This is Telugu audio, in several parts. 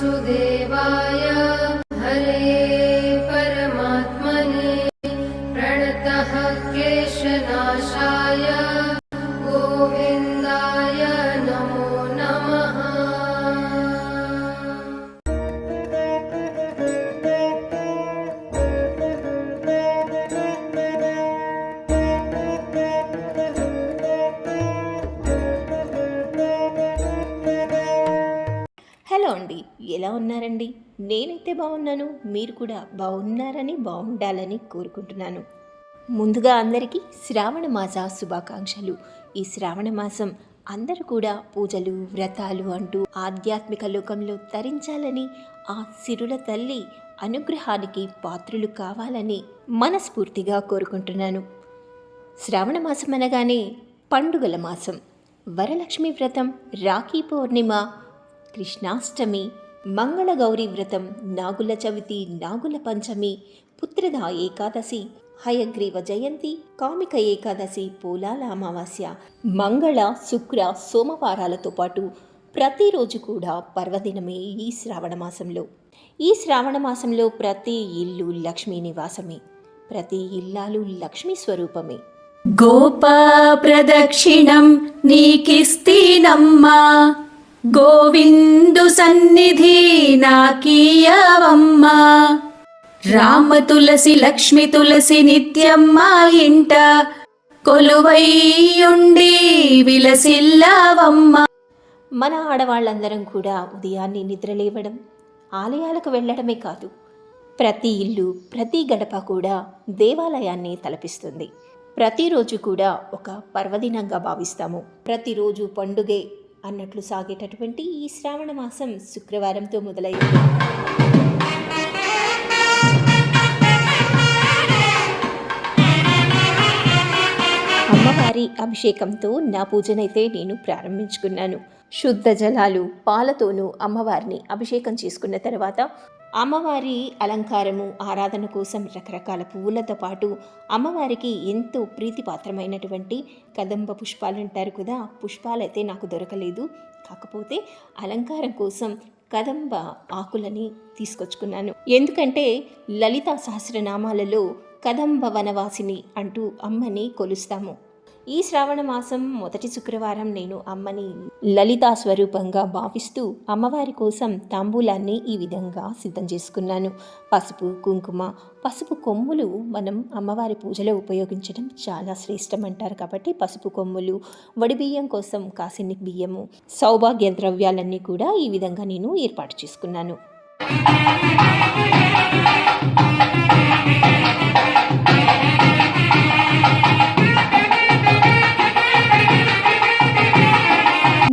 वासुदेवाय हरे ఎలా ఉన్నారండి? నేనైతే బాగున్నాను. మీరు కూడా బాగున్నారని బాగుండాలని కోరుకుంటున్నాను. ముందుగా అందరికీ శ్రావణ మాస శుభాకాంక్షలు. ఈ శ్రావణ మాసం అందరూ కూడా పూజలు వ్రతాలు అంటూ ఆధ్యాత్మిక లోకంలో తరించాలని ఆ సిరుల తల్లి అనుగ్రహానికి పాత్రులు కావాలని మనస్ఫూర్తిగా కోరుకుంటున్నాను. శ్రావణ మాసం అనగానే పండుగల మాసం. వరలక్ష్మి వ్రతం రాఖీ పౌర్ణిమ కృష్ణాష్టమి మంగళగౌరి వ్రతం నాగుల చవితి నాగుల పంచమి పుత్రద ఏకాదశి హయగ్రీవ జయంతి కామిక ఏకాదశి పోలాల అమావాస్య మంగళ శుక్ర సోమవారాలతో పాటు ప్రతిరోజు కూడా పర్వదినమే ఈ శ్రావణ మాసంలో. ఈ శ్రావణ మాసంలో ప్రతి ఇల్లు లక్ష్మీ నివాసమే. ప్రతి ఇల్లాలు లక్ష్మీ స్వరూపమే. గోపా ప్రదక్షిణం నీకిస్తీనమ్మా. గోవిందు సన్నిధి నాకీయవమ్మ రామ తులసి లక్ష్మి తులసి నిత్యమ్మ ఇంట. కొలువైయుండి విలసిల్లవమ్మ. మన ఆడవాళ్ళందరం కూడా ఉదయాన్నే నిద్రలేవడం ఆలయాలకు వెళ్ళడమే కాదు ప్రతి ఇల్లు ప్రతి గడప కూడా దేవాలయాన్ని తలపిస్తుంది. ప్రతిరోజు కూడా ఒక పర్వదినంగా భావిస్తాము. ప్రతిరోజు పండుగే అన్నట్లు సాగేటటువంటి ఈ శ్రావణ మాసం శుక్రవారంతో మొదలైంది అమ్మవారి అభిషేకంతో నా పూజనైతే నేను ప్రారంభించుకున్నాను. శుద్ధ జలాలు పాలతోనూ అమ్మవారిని అభిషేకం చేసుకున్న తర్వాత అమ్మవారి అలంకారము ఆరాధన కోసం రకరకాల పువ్వులతో పాటు అమ్మవారికి ఎంతో ప్రీతిపాత్రమైనటువంటి కదంబ పుష్పాలు అంటారు కదా పుష్పాలైతే నాకు దొరకలేదు. కాకపోతే అలంకారం కోసం కదంబ ఆకులని తీసుకొచ్చుకున్నాను. ఎందుకంటే లలితా సహస్రనామాలలో కదంబ వనవాసిని అంటూ అమ్మని కొలుస్తాము. ఈ శ్రావణ మాసం మొదటి శుక్రవారం నేను అమ్మని లలితా స్వరూపంగా భావిస్తూ అమ్మవారి కోసం తాంబూలాన్ని ఈ విధంగా సిద్ధం చేసుకున్నాను. పసుపు కుంకుమ పసుపు కొమ్ములు మనం అమ్మవారి పూజలో ఉపయోగించడం చాలా శ్రేష్టం అంటారు కాబట్టి పసుపు కొమ్ములు వడిబియ్యం కోసం కాసిన్ని బియ్యము సౌభాగ్య ద్రవ్యాలన్నీ కూడా ఈ విధంగా నేను ఏర్పాటు చేసుకున్నాను.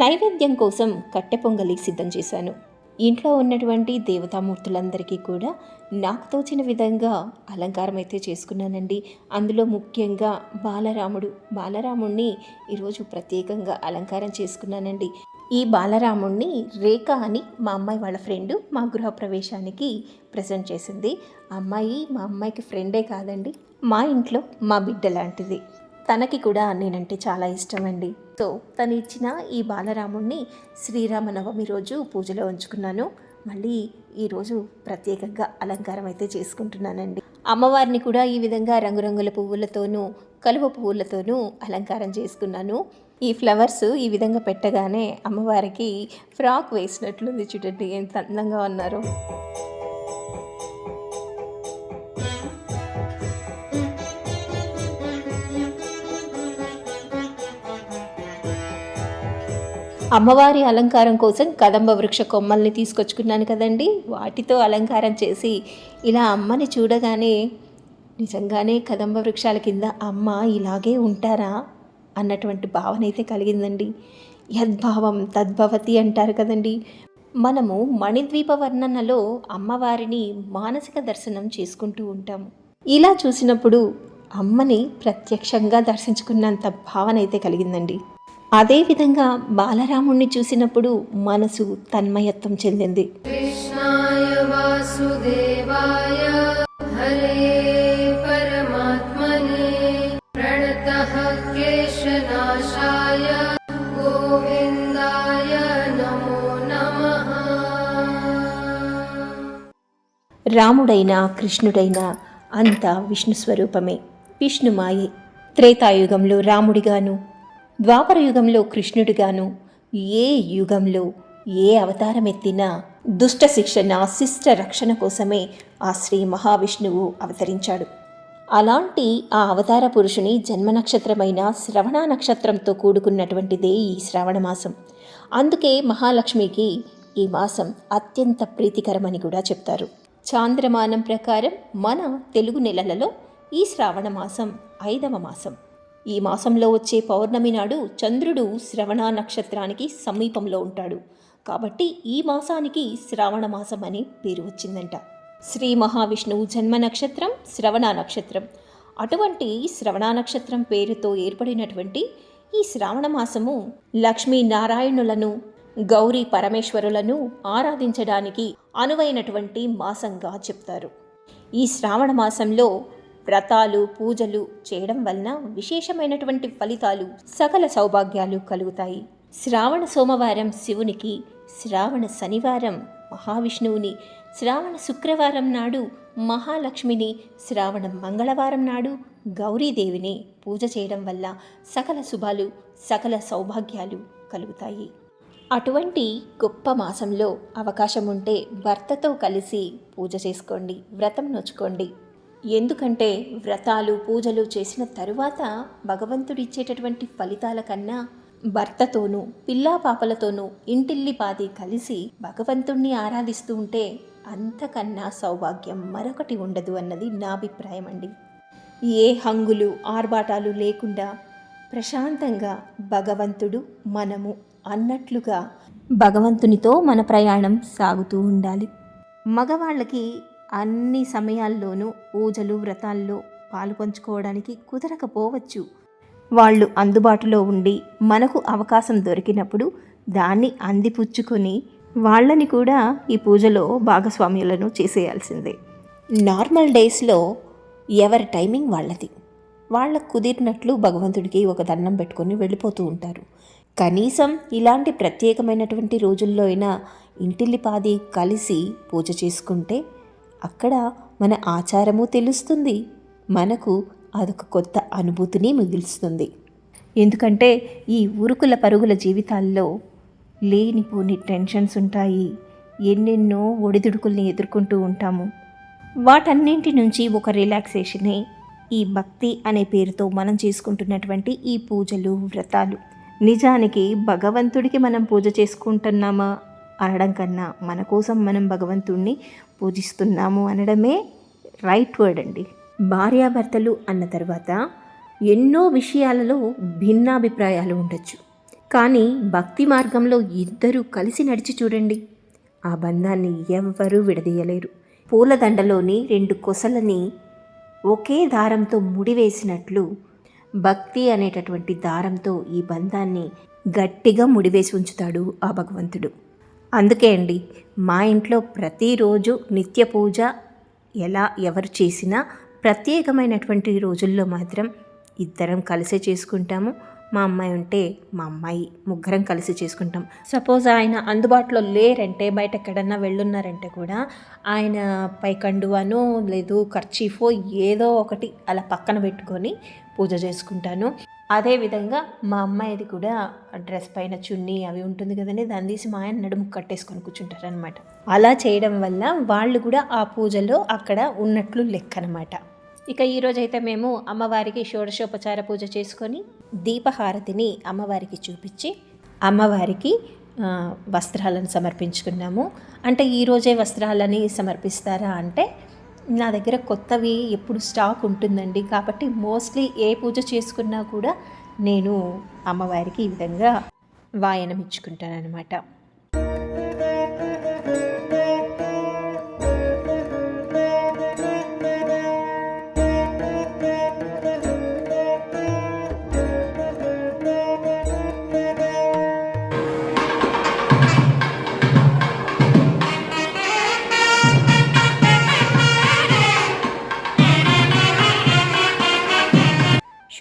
నైవేద్యం కోసం కట్టె పొంగలి సిద్ధం చేశాను. ఇంట్లో ఉన్నటువంటి దేవతామూర్తులందరికీ కూడా నాకు తోచిన విధంగా అలంకారం అయితే చేసుకున్నానండి. అందులో ముఖ్యంగా బాలరాముడు బాలరాముణ్ణి ఈరోజు ప్రత్యేకంగా అలంకారం చేసుకున్నానండి. ఈ బాలరాముణ్ణి రేఖ అని మా అమ్మాయి వాళ్ళ ఫ్రెండ్ మా గృహప్రవేశానికి ప్రజెంట్ చేసింది. అమ్మాయి మా అమ్మాయికి ఫ్రెండే కాదండి మా ఇంట్లో మా బిడ్డ లాంటిది. తనకి కూడా నేనంటే చాలా ఇష్టం అండి సో తను ఇచ్చిన ఈ బాలరాముణ్ణి శ్రీరామనవమి రోజు పూజలో ఉంచుకున్నాను. మళ్ళీ ఈరోజు ప్రత్యేకంగా అలంకారం అయితే చేసుకుంటున్నానండి. అమ్మవారిని కూడా ఈ విధంగా రంగురంగుల పువ్వులతోనూ కలువ పువ్వులతోనూ అలంకారం చేసుకున్నాను. ఈ ఫ్లవర్స్ ఈ విధంగా పెట్టగానే అమ్మవారికి ఫ్రాక్ వేసినట్లుంది చూడండి ఎంత అందంగా ఉన్నారో. అమ్మవారి అలంకారం కోసం కదంబ వృక్ష కొమ్మల్ని తీసుకొచ్చుకున్నాను కదండి. వాటితో అలంకారం చేసి ఇలా అమ్మని చూడగానే నిజంగానే కదంబ వృక్షాల కింద అమ్మ ఇలాగే ఉంటారా? అన్నటువంటి భావన అయితే కలిగిందండి. యద్భావం తద్భవతి అంటారు కదండి. మనము మణిద్వీప వర్ణనలో అమ్మవారిని మానసిక దర్శనం చేసుకుంటూ ఉంటాము. ఇలా చూసినప్పుడు అమ్మని ప్రత్యక్షంగా దర్శించుకున్నంత భావన అయితే కలిగిందండి. అదేవిధంగా బాలరాముణ్ణి చూసినప్పుడు మనసు తన్మయత్వం చెందింది. రాముడైనా కృష్ణుడైనా అంతా విష్ణు స్వరూపమే. విష్ణుమాయే. త్రేతాయుగంలో రాముడిగాను ద్వాపర యుగంలో కృష్ణుడిగాను ఏ యుగంలో ఏ అవతారం ఎత్తినా దుష్ట శిక్షణ శిష్ట రక్షణ కోసమే ఆ శ్రీ మహావిష్ణువు అవతరించాడు. అలాంటి ఆ అవతార పురుషుని జన్మ నక్షత్రమైన శ్రవణ నక్షత్రంతో కూడుకున్నటువంటిదే ఈ శ్రావణ మాసం. అందుకే మహాలక్ష్మికి ఈ మాసం అత్యంత ప్రీతికరమని కూడా చెప్తారు. చాంద్రమానం ప్రకారం మన తెలుగు నెలలలో ఈ శ్రావణ మాసం ఐదవ మాసం. ఈ మాసంలో వచ్చే పౌర్ణమి నాడు చంద్రుడు శ్రవణ నక్షత్రానికి సమీపంలో ఉంటాడు. కాబట్టి ఈ మాసానికి శ్రావణ మాసం అని పేరు వచ్చిందంట. శ్రీ మహావిష్ణువు జన్మ నక్షత్రం శ్రవణ నక్షత్రం. అటువంటి శ్రవణ నక్షత్రం పేరుతో ఏర్పడినటువంటి ఈ శ్రావణ మాసము లక్ష్మీ నారాయణులను గౌరీ పరమేశ్వరులను ఆరాధించడానికి అనువైనటువంటి మాసంగా చెప్తారు. ఈ శ్రావణ మాసంలో వ్రతాలు పూజలు చేయడం వలన విశేషమైనటువంటి ఫలితాలు సకల సౌభాగ్యాలు కలుగుతాయి. శ్రావణ సోమవారం శివునికి శ్రావణ శనివారం మహావిష్ణువుని శ్రావణ శుక్రవారం నాడు మహాలక్ష్మిని శ్రావణ మంగళవారం నాడు గౌరీదేవిని పూజ చేయడం వల్ల సకల శుభాలు సకల సౌభాగ్యాలు కలుగుతాయి. అటువంటి గొప్ప మాసంలో అవకాశం ఉంటే భర్తతో కలిసి పూజ చేసుకోండి వ్రతం నొచ్చుకోండి ఎందుకంటే వ్రతాలు పూజలు చేసిన తరువాత భగవంతుడిచ్చేటటువంటి ఫలితాల కన్నా భర్తతోనూ పిల్లా పాపలతోనూ ఇంటిల్లిపాది కలిసి భగవంతుణ్ణి ఆరాధిస్తూ ఉంటే అంతకన్నా సౌభాగ్యం మరొకటి ఉండదు అన్నది నా అభిప్రాయం అండి. ఏ హంగులు ఆర్భాటాలు లేకుండా ప్రశాంతంగా భగవంతుడు మనము అన్నట్లుగా భగవంతునితో మన ప్రయాణం సాగుతూ ఉండాలి. మగవాళ్ళకి అన్ని సమయాల్లోనూ పూజలు వ్రతాల్లో పాలు పంచుకోవడానికి కుదరకపోవచ్చు. వాళ్ళు అందుబాటులో ఉండి మనకు అవకాశం దొరికినప్పుడు దాన్ని అందిపుచ్చుకొని వాళ్ళని కూడా ఈ పూజలో భాగస్వామ్యులను చేసేయాల్సిందే. నార్మల్ డేస్లో ఎవరి టైమింగ్ వాళ్ళది. వాళ్ళకు కుదిరినట్లు భగవంతుడికి ఒక దండం పెట్టుకొని వెళ్ళిపోతూ ఉంటారు. కనీసం ఇలాంటి ప్రత్యేకమైనటువంటి రోజుల్లో అయినా ఇంటిల్లిపాది కలిసి పూజ చేసుకుంటే అక్కడ మన ఆచారము తెలుస్తుంది. మనకు అదొక కొత్త అనుభూతిని మిగులుస్తుంది. ఎందుకంటే ఈ ఉరుకుల పరుగుల జీవితాల్లో లేనిపోని టెన్షన్స్ ఉంటాయి. ఎన్నెన్నో ఒడిదుడుకుల్ని ఎదుర్కొంటూ ఉంటాము. వాటన్నింటి నుంచి ఒక రిలాక్సేషనే ఈ భక్తి అనే పేరుతో మనం చేసుకుంటున్నటువంటి ఈ పూజలు వ్రతాలు. నిజానికి భగవంతుడికి మనం పూజ చేసుకుంటున్నామా? అనడం కన్నా మన కోసం మనం భగవంతుణ్ణి పూజిస్తున్నాము అనడమే రైట్ వర్డ్ అండి. భార్యాభర్తలు అన్న తర్వాత ఎన్నో విషయాలలో భిన్నాభిప్రాయాలు ఉండొచ్చు. కానీ భక్తి మార్గంలో ఇద్దరూ కలిసి నడిచి చూడండి. ఆ బంధాన్ని ఎవ్వరూ విడదీయలేరు. పూలదండలోని రెండు కొసలని ఒకే దారంతో ముడివేసినట్లు భక్తి అనేటటువంటి దారంతో ఈ బంధాన్ని గట్టిగా ముడివేసి ఉంచుతాడు ఆ భగవంతుడు. అందుకే అండి మా ఇంట్లో ప్రతిరోజు నిత్య పూజ ఎలా ఎవరు చేసినా ప్రత్యేకమైనటువంటి రోజుల్లో మాత్రం ఇద్దరం కలిసే చేసుకుంటాము. మా అమ్మాయి ఉంటే మా అమ్మాయి ముగ్గురం కలిసి చేసుకుంటాం. సపోజ్ ఆయన అందుబాటులో లేరంటే బయట ఎక్కడన్నా వెళ్ళున్నారంటే కూడా ఆయన పైకండువానో లేదు ఖర్చీఫో ఏదో ఒకటి అలా పక్కన పెట్టుకొని పూజ చేసుకుంటాను. అదేవిధంగా మా అమ్మాయిది కూడా డ్రెస్ పైన చున్నీ అవి ఉంటుంది కదండి దాన్ని తీసి మా ఆయన నడుము కట్టేసుకొని కూర్చుంటారు అనమాట అలా చేయడం వల్ల వాళ్ళు కూడా ఆ పూజలో అక్కడ ఉన్నట్లు లెక్క అనమాట ఇక ఈరోజైతే మేము అమ్మవారికి షోడశోపచార పూజ చేసుకొని దీపహారతిని అమ్మవారికి చూపించి అమ్మవారికి వస్త్రాలను సమర్పించుకున్నాము. అంటే ఈరోజే వస్త్రాలని సమర్పిస్తారా అంటే నా దగ్గర కొత్తవి ఎప్పుడు స్టాక్ ఉంటుందండి. కాబట్టి మోస్ట్లీ ఏ పూజ చేసుకున్నా కూడా నేను అమ్మవారికి ఈ విధంగా వాయనం ఇచ్చుకుంటాను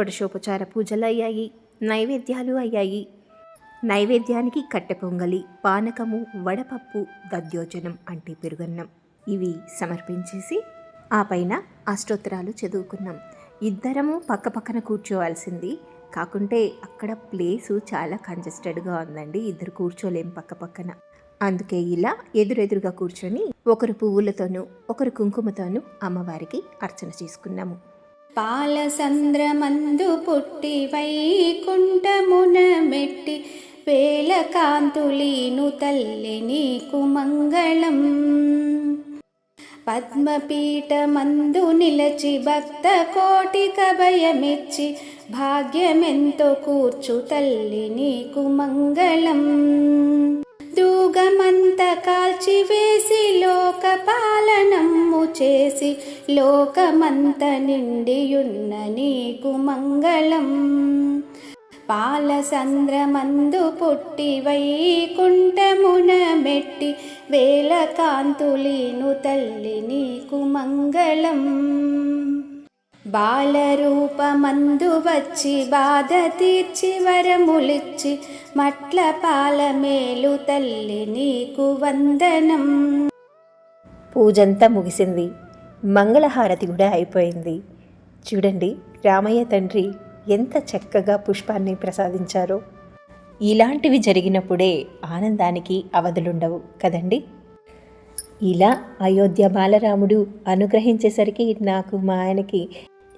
షోడశోపచార పూజలు అయ్యాయి. నైవేద్యాలు అయ్యాయి. నైవేద్యానికి కట్టె పొంగలి పానకము వడపప్పు దద్యోజనం అంటే పెరుగన్నం. ఇవి సమర్పించేసి ఆ పైన అష్టోత్తరాలు చదువుకున్నాం. ఇద్దరము పక్క పక్కన కూర్చోవాల్సింది. కాకుంటే అక్కడ ప్లేసు చాలా కంజెస్టెడ్గా ఉందండి. ఇద్దరు కూర్చోలేం పక్క పక్కన. అందుకే ఇలా ఎదురెదురుగా కూర్చొని ఒకరు పువ్వులతోనూ ఒకరు కుంకుమతోనూ అమ్మవారికి అర్చన చేసుకున్నాము. పాలసంద్రమందు పుట్టి వైకుంఠమున మెట్టి వేల కాంతులీను తల్లి నీకు మంగళం. పద్మపీఠమందు నిలచి భక్త కోటి కభయమిచ్చి భాగ్యమెంతో కూర్చు తల్లి నీకు మంగళం. దూగమంత కాల్చివేసి లోక చేసి లోకమంత నిండియున్న నీకు మంగళం. పాలసంద్రమందు పుట్టి వైకుంఠమున మెట్టి వేల కాంతులీను తల్లి నీకు మంగళం. బాలరూపమందు వచ్చి బాధ తీర్చి వరములిచ్చి మట్ల పాలమేలు తల్లి నీకు వందనం. పూజంతా ముగిసింది. మంగళహారతి కూడా అయిపోయింది. చూడండి రామయ్య తండ్రి ఎంత చక్కగా పుష్పాన్ని ప్రసాదించారో. ఇలాంటివి జరిగినప్పుడే ఆనందానికి అవధులుండవు కదండి. ఇలా అయోధ్య బాలరాముడు అనుగ్రహించేసరికి నాకు మా ఆయనకి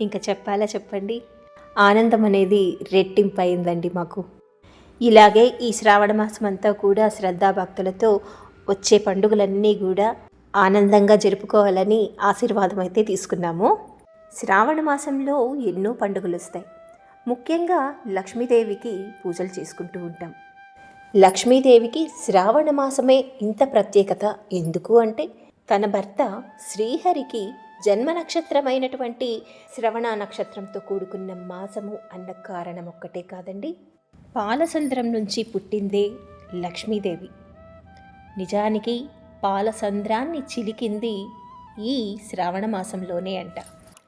ఇంకా చెప్పాలా చెప్పండి? ఆనందం అనేది రెట్టింపయిందండి మాకు. ఇలాగే ఈ శ్రావణ మాసం అంతా కూడా శ్రద్ధాభక్తులతో వచ్చే పండుగలన్నీ కూడా ఆనందంగా జరుపుకోవాలని ఆశీర్వాదం అయితే తీసుకున్నాము. శ్రావణ మాసంలో ఎన్నో పండుగలు వస్తాయి. ముఖ్యంగా లక్ష్మీదేవికి పూజలు చేసుకుంటూ ఉంటాం. లక్ష్మీదేవికి శ్రావణ మాసమే ఇంత ప్రత్యేకత ఎందుకు అంటే తన భర్త శ్రీహరికి జన్మ నక్షత్రమైనటువంటి శ్రవణ నక్షత్రంతో కూడుకున్న మాసము అన్న కారణం ఒక్కటే కాదండి. పాలసంద్రం నుంచి పుట్టిందే లక్ష్మీదేవి. నిజానికి పాలసంద్రాన్ని చిలికింది ఈ శ్రావణ మాసంలోనే అంట.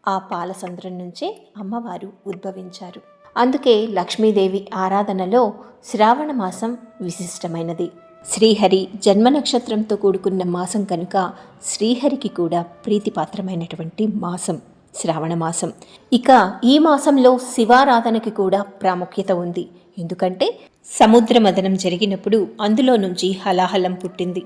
ఆ పాలసంద్రం నుంచే అమ్మవారు ఉద్భవించారు. అందుకే లక్ష్మీదేవి ఆరాధనలో శ్రావణ మాసం విశిష్టమైనది. శ్రీహరి జన్మ నక్షత్రంతో కూడుకున్న మాసం కనుక శ్రీహరికి కూడా ప్రీతిపాత్రమైనటువంటి మాసం శ్రావణ మాసం. ఇక ఈ మాసంలో శివారాధనకి కూడా ప్రాముఖ్యత ఉంది. ఎందుకంటే సముద్ర మదనం జరిగినప్పుడు అందులో నుంచి హలాహలం పుట్టింది.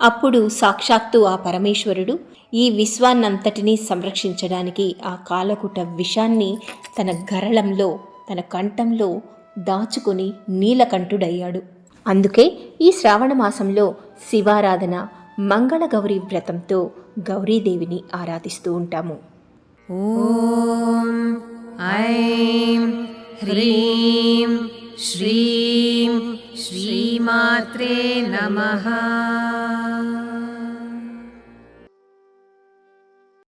అప్పుడు సాక్షాత్తు ఆ పరమేశ్వరుడు ఈ విశ్వాన్నంతటినీ సంరక్షించడానికి ఆ కాలకుట విషాన్ని తన గరళంలో తన కంఠంలో దాచుకొని నీలకంఠుడయ్యాడు. అందుకే ఈ శ్రావణ మాసంలో శివారాధన మంగళగౌరి వ్రతంతో గౌరీదేవిని ఆరాధిస్తూ ఉంటాము. ఓం ఐం హ్రీం శ్రీం శ్రీమాత్రే నమః.